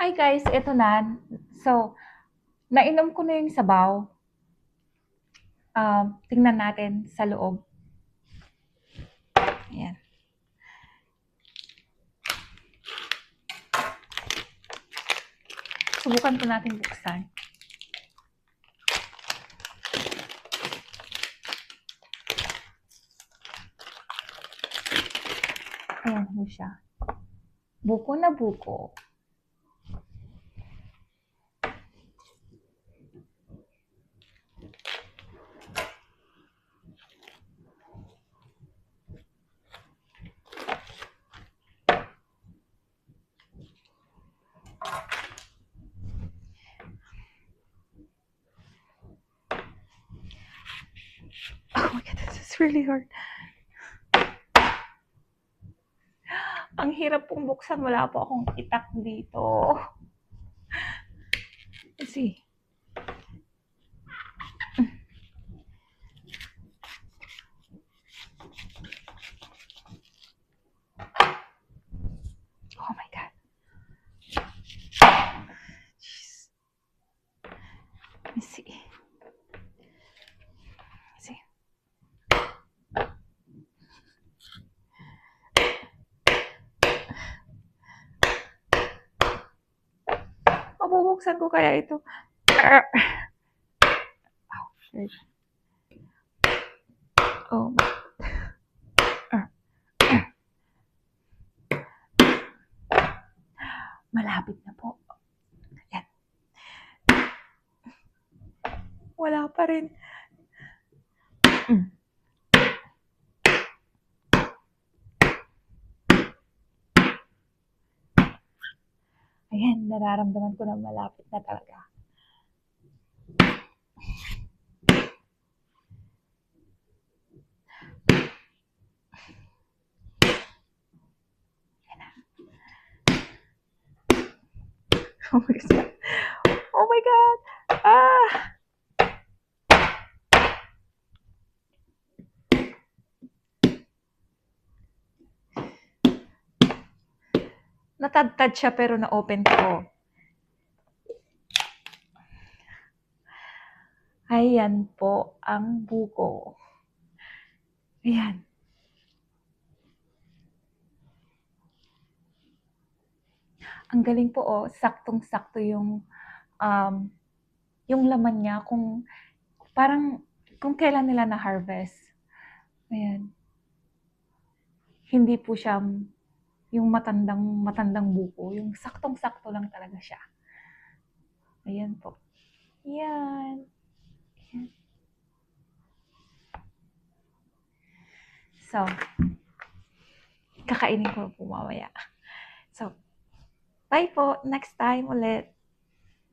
Hi guys, eto na. So, nainom ko na yung sabaw. Um, tingnan natin sa loob. Ayan. Subukan po natin buksan. Ayan po siya. Buko na buko. Oh my God, this is really hard. Ang hirap pong buksan. Wala po akong itak dito. Let's see. Oh my God. Jeez. Let me see. Let's see. Mabubuksan ko kaya ito. Oh. Oh. Malapit na po. Yan. Wala pa rin. Mm. Ayan, nararamdaman ko na malapit na talaga. Ayan. Oh my God. Oh my God. Ah! Natadtad siya pero na-open ko. Ayan po ang buko. Ayan. Ang galing po oh, saktong-sakto yung um, yung laman niya kung parang kung kailan nila na-harvest. Ayan. Hindi po siya yung matandang matandang buko, yung saktong-sakto lang talaga siya. Ayan po. Yan. Ayan. So, kakainin ko po mamaya. So, bye po. Next time ulit.